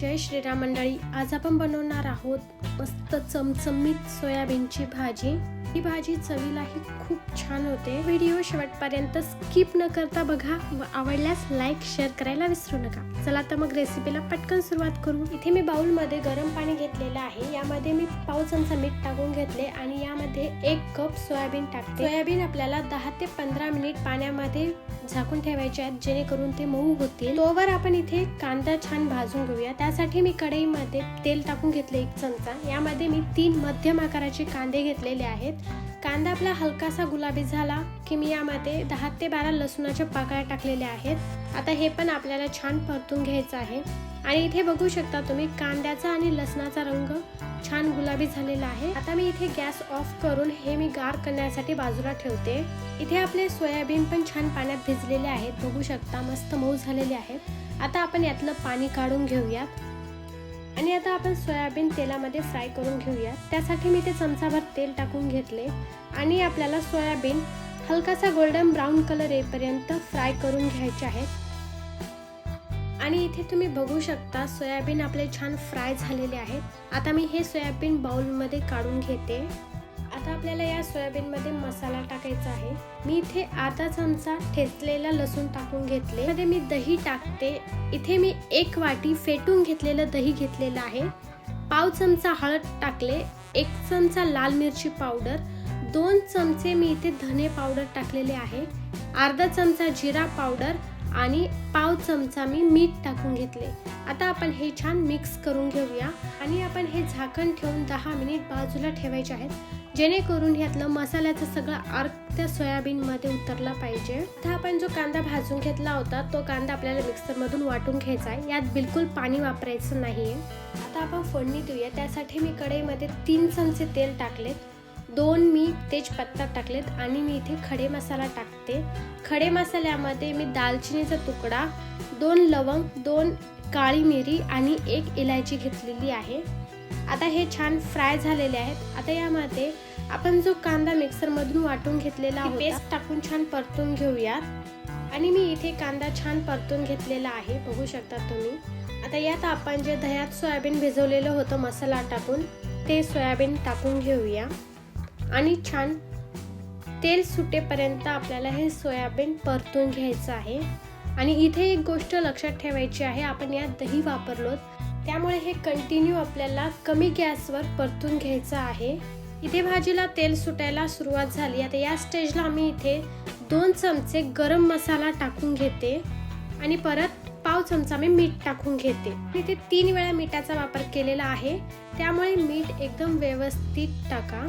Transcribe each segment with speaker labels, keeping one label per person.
Speaker 1: जय श्रीराम मंडळी. आज आपण बनवणार आहोत मस्त चमचमीत सोयाबीनची भाजी. ही भाजी चवीलाही खूप छान होते. व्हिडिओ शेवटपर्यंत स्किप न करता बघा व आवडल्यास लाईक शेअर करायला विसरू नका. चला तर मग रेसिपीला पटकन सुरुवात करू. इथे मी बाउलमध्ये गरम पाणी घेतलेलं आहे. यामध्ये मी पाव चमचा मीठ टाकून घेतले आणि यामध्ये एक कप सोयाबीन टाकते. सोयाबीन आपल्याला दहा ते पंधरा मिनिट पाण्यामध्ये झाकून ठेवायचे आहेत जेणेकरून ते मऊ होतील. तोवर आपण इथे कांदा छान भाजून घेऊया. त्यासाठी मी कढईमध्ये तेल टाकून घेतले एक चमचा. यामध्ये मी तीन मध्यम आकाराचे कांदे घेतलेले आहेत. कांदा आपला हलकासा गुलाबी झाला की मी यामध्ये दहा ते बारा लसूणाच्या पाकळ्या टाकलेल्या आहेत. आता हे पण आपल्याला छान परतून घ्यायचं आहे. आणि इथे बघू शकता तुम्ही कांद्याचा आणि लसणाचा रंग छान गुलाबी झालेला आहे. आता मी इथे गॅस ऑफ करून हे मी गार करण्यासाठी बाजूला ठेवते. इथे आपले सोयाबीन पण छान पाण्यात भिजलेले आहेत. बघू शकता मस्त मऊ झालेले आहेत. आता आपण यातलं पाणी काढून घेऊयात. आणि आता आपण सोयाबीन तेलामध्ये फ्राय करून घेऊया. त्यासाठी मी ते चमचाभर तेल टाकून घेतले आणि आपल्याला सोयाबीन हलकासा गोल्डन ब्राऊन कलर येईपर्यंत फ्राय करून घ्यायचे आहेत. आणि इथे तुम्ही बघू शकता सोयाबीन आपले छान फ्राय झालेले आहेत. आता मी हे सोयाबीन बाउलमध्ये काढून घेते. आता आपल्याला या सोयाबीनमध्ये मसाला टाकायचा आहे. मी इथे अर्धा चमचा ठेचलेला लसूण टाकून घेतले. मध्ये मी दही टाकते. इथे मी एक वाटी फेटून घेतलेलं दही घेतलेलं आहे. पाव चमचा हळद टाकले. एक चमचा लाल मिरची पावडर. दोन चमचे मी इथे धने पावडर टाकलेले आहे. अर्धा चमचा जिरा पावडर आणि पाव चमचा मी मीठ टाकून घेतले. आता आपण हे छान मिक्स करून घेऊया. आणि आपण हे झाकण ठेवून दहा मिनिट बाजूला ठेवायचे आहेत. जेणेकरून ह्यातलं मसाल्याचा सगळा अर्क त्या सोयाबीनमध्ये उतरला पाहिजे. आता आपण जो कांदा भाजून घेतला होता तो कांदा आपल्याला मिक्सरमधून वाटून घ्यायचा आहे. यात बिलकुल पाणी वापरायचं नाही आहे आता आपण फोडणी देऊया. त्यासाठी मी कढईमध्ये तीन चमचे तेल टाकलेत. दोन मी तेजपत्ता टाकलेत आणि मी इथे खडे मसाला टाकते. खडे मसाल्यामध्ये मी दालचिनीचा तुकडा दोन लवंग दोन काळी मिरी आणि एक इलायची घेतलेली आहे. आता हे छान फ्राय झालेले आहेत. आता यामध्ये आपण जो कांदा मिक्सरमधून वाटून घेतलेला पेस्ट टाकून छान परतून घेऊयात. आणि मी इथे कांदा छान परतून घेतलेला आहे बघू शकता तुम्ही. आता यात आपण जे दह्यात सोयाबीन भिजवलेलं होतं मसाला टाकून ते सोयाबीन टाकून घेऊया. आणि छान तेल सुटेपर्यंत आपल्याला हे सोयाबीन परतून घ्यायचं आहे. आणि इथे एक गोष्ट लक्षात ठेवायची आहे आपण यात दही वापरलो त्यामुळे हे कंटिन्यू आपल्याला कमी गॅसवर परतून घ्यायचं आहे. इथे भाजीला तेल सुटायला सुरुवात झाली. आता या स्टेजला आम्ही इथे दोन चमचे गरम मसाला टाकून घेते आणि परत पाव चमचा मी मीठ टाकून घेते. इथे तीन वेळा मिठाचा वापर केलेला आहे. त्यामुळे मीठ एकदम व्यवस्थित टाका.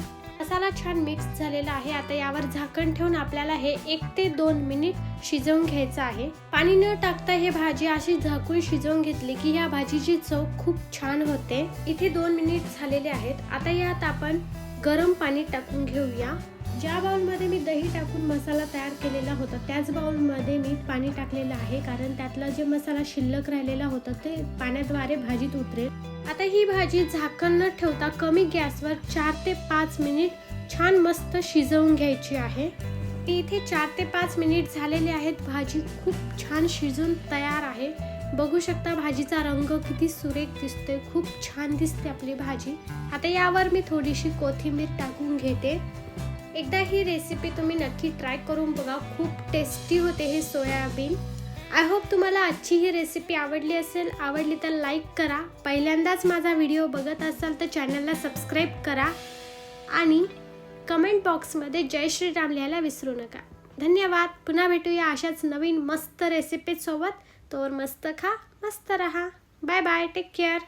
Speaker 1: मसाला छान मिक्स झालेला आहे. आता यावर झाकण ठेवून आपल्याला हे एक ते दोन मिनिट शिजवून घ्यायचं आहे. पाणी न टाकता हे भाजी अशी झाकून शिजवून घेतली की या भाजीची चव खूप छान होते. इथे दोन मिनिट झालेले आहेत. आता यात आपण गरम पाणी टाकून घेऊया. ज्या बाउलमध्ये मी दही टाकून मसाला तयार केलेला होता त्याच बाउलमध्ये मी पाणी टाकलेलं आहे कारण त्यातला जे मसाला शिल्लक राहिलेला होता ते पाण्याद्वारे भाजीत उतरेल. आता ही भाजी झाकण न ठेवता कमी गॅसवर चार ते पाच मिनिट छान मस्त शिजवून घ्यायची आहे. इथे चार ते पाच मिनिट झालेले आहेत भाजी खूप छान शिजून तयार आहे. बघू शकता भाजीचा रंग किती सुरेख दिसतोय खूप छान दिसते आपली भाजी. आता यावर मी थोडीशी कोथिंबीर टाकून घेते. एकदा ही रेसिपी तुम्ही नक्की ट्राय करून बघा. खूप टेस्टी होते हे सोयाबीन. आय होप तुम्हाला आजची ही रेसिपी आवडली असेल. आवडली तर लाईक करा. पहिल्यांदाच माझा व्हिडिओ बघत असाल तर चॅनलला सबस्क्राईब करा. आणि कमेंट बॉक्समध्ये जय श्रीराम लिहायला विसरू नका. धन्यवाद. पुन्हा भेटूया अशाच नवीन मस्त रेसिपीसोबत तोवर मस्त खा मस्त रहा. Bye bye take care